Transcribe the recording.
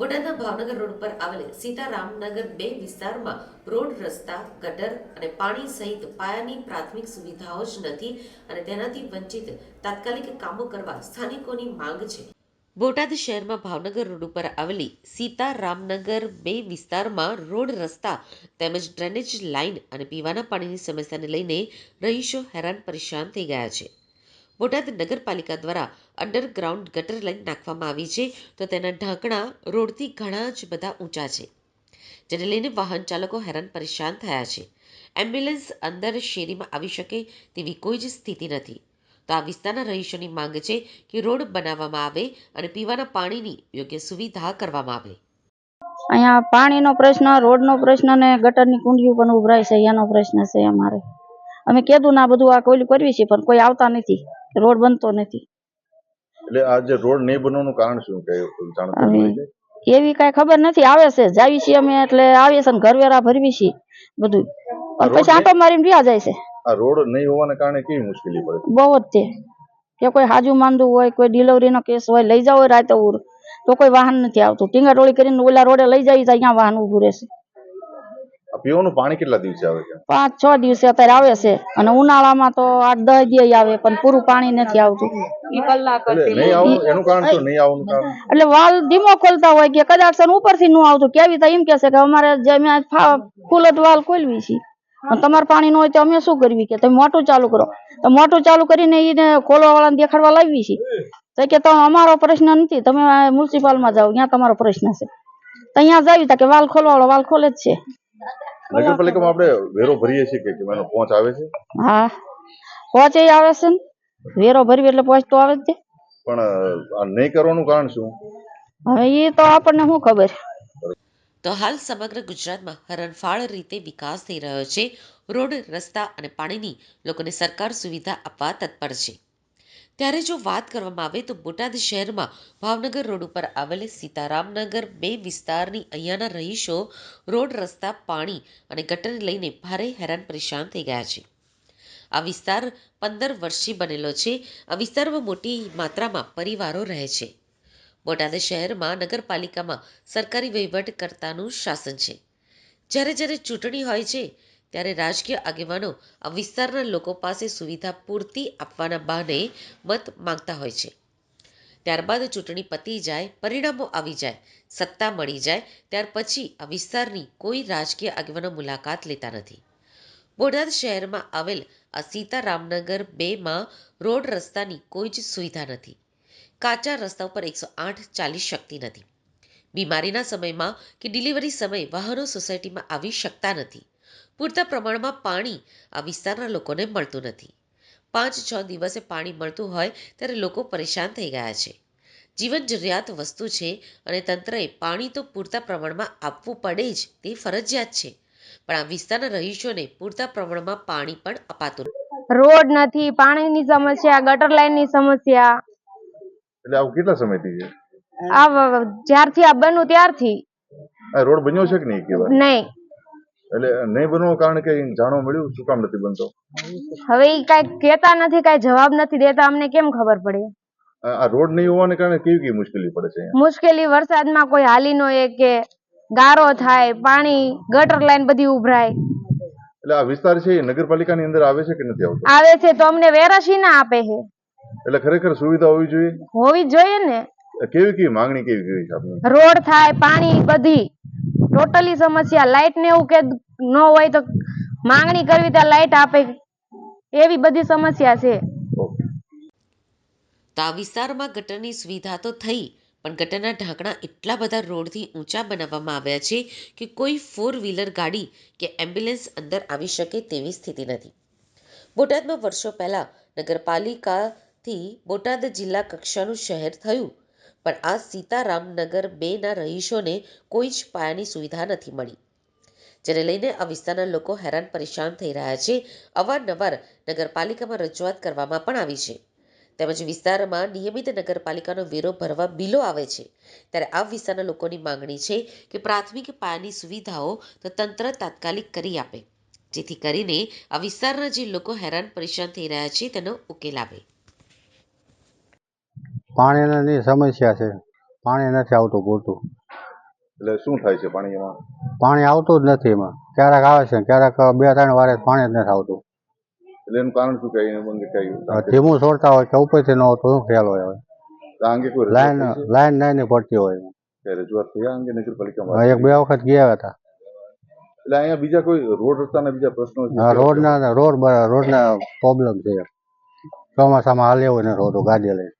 બોટાદના ભાવનગર રોડ પર આવેલ સીતારામનગર બે વિસ્તારમાં રોડ, રસ્તા, ગટર અને પાણી સહિત પાયાની પ્રાથમિક સુવિધાઓ જ નથી અને તેનાથી વંચિત તાત્કાલિક કામો કરવા સ્થાનિકોની માંગ છે. બોટાદ શહેરમાં ભાવનગર રોડ ઉપર આવેલી સીતારામનગર બે વિસ્તારમાં રોડ, રસ્તા તેમજ ડ્રેનેજ લાઇન અને પીવાના પાણીની સમસ્યાને લઈને રહીશો હેરાન પરેશાન થઈ ગયા છે. બોટાદ નગરપાલિકા દ્વારા અંડરગ્રાઉન્ડ ગટર લાઇન નાખવામાં આવી છે તો તેના ઢાંકણા, રોડથી ઘણા જ બધા ઊંચા છે, જેને લઈને વાહન ચાલકો હેરાન પરેશાન થયા છે. એમ્બ્યુલન્સ અંદર શેરીમાં આવી શકે તેવી કોઈ જ સ્થિતિ નથી. તો આ વિસ્તારના રહીશોની માંગ છે કે રોડ બનાવવામાં આવે અને પીવાના પાણીની યોગ્ય સુવિધા કરવામાં આવે. અહીંયા પાણીનો પ્રશ્ન, રોડનો પ્રશ્ન ને ગટરની કુંડીઓ પણ ઉભરાય છે. એનો પ્રશ્ન છે અમારે. અમે કીધું ના બધું આ કોઈલું કરવી છે, પણ કોઈ આવતા નથી. રોડ બનતો નથી. એટલે આ જે રોડ નહીં બનવાનું કારણ શું કે છે? એવી કઈ ખબર નથી. આવે છે. જાવી છીએ અમે એટલે આવીએ છીએ ને ઘરવેરા ભરવી છીએ બધું. પછી આંટો મારીને રહ્યા જાય છે. આ રોડ નહીં હોવાના કારણે કેવી મુશ્કેલી પડે? બહુ જ છે કે કોઈ હાજુ માંદું હોય કોઈ ડિલિવરીનો કેસ હોય લઈ જાવ હોય રાતે ઉર તો કોઈ વાહન નથી આવતું. ટીંગાટોળી કરીને ઓલા રોડે લઈ જાય તો અહીંયા વાહન ઊભું રહેશે. પીવાનું પાણી કેટલા દિવસે આવે છે? પાંચ છ દિવસે અત્યારે આવે છે. અને ઉનાળામાં તો આઠ દસ દિવસ આવે પણ પૂરું પાણી નથી આવતું. એટલે એનું કારણ શું? નહીં આવવાનું કારણ? એટલે વાલ ધીમો ખોલતા હોય કે કદાચ ઉપરથી નું આવતું. કેવી તો એમ કે છે કે અમારે જે અમે આજ ફા- ફૂલ જ વાલ ખોલવી છે. તમારે પાણી ન હોય તો અમે શું કરવી કે? તમે મોટું ચાલુ કરો. તો મોટું ચાલુ કરીને એને ખોલવા વાળાને દેખાડવા લાવી છે. તો કે તો અમારો પ્રશ્ન નથી. તમે મ્યુનિસિપાલમાં જાઓ ત્યાં તમારો પ્રશ્ન છે. તો અહીંયા જાવી તા કે વાલ ખોલવા વાળો વાલ ખોલે જ છે. નગરપાલિકામાં આપણે વેરો ભરીએ છીએ કે એનો પહોંચ આવે છે? હા. પહોંચે આવે છે ને? વેરો ભરવી એટલે પહોંચ તો આવે જ છે. પણ આ નહીં કરવાનું કારણ શું? હવે એ તો આપણને શું ખબર? તો હાલ સમગ્ર ગુજરાતમાં હરણફાળ રીતે વિકાસ થઈ રહ્યો છે. રોડ રસ્તા અને પાણીની લોકોને સરકાર સુવિધા આપવા તત્પર છે. ત્યારે જો વાત કરવામાં આવે તો બોટાદ શહેરમાં ભાવનગર રોડ ઉપર આવેલ સીતારામનગર બે વિસ્તારની અહીંયાના રહીશો રોડ, રસ્તા, પાણી અને ગટરને લઈને ભારે હેરાન પરેશાન થઈ ગયા છે. આ વિસ્તાર પંદર વર્ષથી બનેલો છે. આ વિસ્તારમાં મોટી માત્રામાં પરિવારો રહે છે. બોટાદ શહેરમાં નગરપાલિકામાં સરકારી વહીવટકર્તાનું શાસન છે. જ્યારે જ્યારે ચૂંટણી હોય છે ત્યારે રાજકીય આગેવાનો આ વિસ્તારના લોકો પાસે સુવિધા પૂરતી આપવાના બહાને મત માંગતા હોય છે. ત્યારબાદ ચૂંટણી પતી જાય, પરિણામો આવી જાય, સત્તા મળી જાય, ત્યાર પછી આ વિસ્તારની કોઈ રાજકીય આગેવાનો મુલાકાત લેતા નથી. બોટાદ શહેરમાં આવેલ આ સીતારામનગર બેમાં રોડ રસ્તાની કોઈ જ સુવિધા નથી. કાચા રસ્તા ઉપર એકસો આઠ ચાલી શકતી નથી. બીમારીના સમયમાં કે ડિલિવરી સમયે વાહનો સોસાયટીમાં આવી શકતા નથી. પૂરતા પ્રમાણમાં પાણી આ વિસ્તારના લોકોને મળતું નથી. પાંચ છ દિવસે પાણી મળતું હોય ત્યારે લોકો પરેશાન થઈ ગયા છે. જીવન જરૂરિયાત વસ્તુ છે અને તંત્રએ પાણી તો પૂરતા પ્રમાણમાં આપવું પડે જ તે ફરજિયાત છે પણ આ વિસ્તારના રહીશોને પૂરતા પ્રમાણમાં પાણી પણ અપાતું નથી. રોડ નથી પાણીની સમસ્યા ગટર લાઈનની સમસ્યા. એટલે આવું કેટલા સમયથી છે? આ જ્યારથી આ બન્યું ત્યારથી. આ રોડ બન્યો છે કે નહીં કેવા નહીં. એટલે નહીં બનવાનું કારણ કે જાણવા મળ્યું શું કામ નથી બનતો? હવે ઈ કેતા કહેતા નથી કઈ જવાબ નથી દેતા અમને કેમ ખબર પડે? આ આ રોડ નહીં હોવાને કારણે કેવી કેવી મુશ્કેલી પડે છે અહીંયા? મુશ્કેલી વરસાદમાં કોઈ હાલી નો એ કે ગારો થાય પાણી ગટર લાઈન બધી ઉભરાય. એટલે આ વિસ્તાર છે એ નગરપાલિકાની અંદર આવે છે કે નથી આવતો? આવે છે તો અમને વેરાશી ના આપે છે. એટલે ખરેખર સુવિધા હોવી જોઈએ? હોવી જ જોઈએ ને. કેવી કેવી માંગણી કેવી કેવી છે આપની? રોડ થાય પાણી બધી. ટોટલી સમસ્યા. લાઇટ ને એવું કે ન હોય તો માંગણી કરવી તો લાઇટ આપે. એવી બધી સમસ્યા છે. તો આ વિસ્તારમાં ગટરની સુવિધા તો થઈ, પણ ગટરના ઢાંકણા એટલા બધા રોડથી ઊંચા બનાવવામાં આવ્યા છે કે કોઈ ફોર વ્હીલર ગાડી કે એમ્બ્યુલન્સ અંદર આવી શકે તેવી સ્થિતિ નથી. બોટાદમાં વર્ષો પહેલાં નગરપાલિકાથી બોટાદ જિલ્લા કક્ષાનું શહેર થયું. પણ આ સીતારામનગર બેના રહીશોને કોઈ જ પાયાની સુવિધા નથી મળી. જેને લઈને આ વિસ્તારના લોકો હેરાન પરેશાન થઈ રહ્યા છે. અવારનવાર નગરપાલિકામાં રજૂઆત કરવામાં પણ આવી છે. તેમજ વિસ્તારમાં નિયમિત નગરપાલિકાનો વેરો ભરવા બિલો આવે છે. ત્યારે આ વિસ્તારના લોકોની માંગણી છે કે પ્રાથમિક પાયાની સુવિધાઓ તો તંત્ર તાત્કાલિક કરી આપે. જેથી કરીને આ વિસ્તારના જે લોકો હેરાન પરેશાન થઈ રહ્યા છે તેનો ઉકેલ આવે. પાણીની સમસ્યા છે. પાણી નથી આવતું પૂરતું. એટલે શું થાય છે પાણી એમાં પાણી આવતું જ નથી એમાં. ક્યારેક આવે છે ક્યારેક બે ત્રણ વારે પાણી જ નથી આવતું. એટલે એનું કારણ શું કહે ધીમું છોડતા હોય કે ઉપરથી ન આવતું શું ખ્યાલ હોય હવે? લાઈન? લાઈન નાની પડતી હોય રજૂઆત થઈ અંગે નગરપાલિકામાં? એક બે વખત ગયા હતા. એટલે અહીંયા બીજા કોઈ રોડ રસ્તાના બીજા પ્રશ્નો છે? રોડના રોડ રોડના પ્રોબ્લેમ છે. ચોમાસામાં હાલે હોય ને રોડ ગાડી લઈને.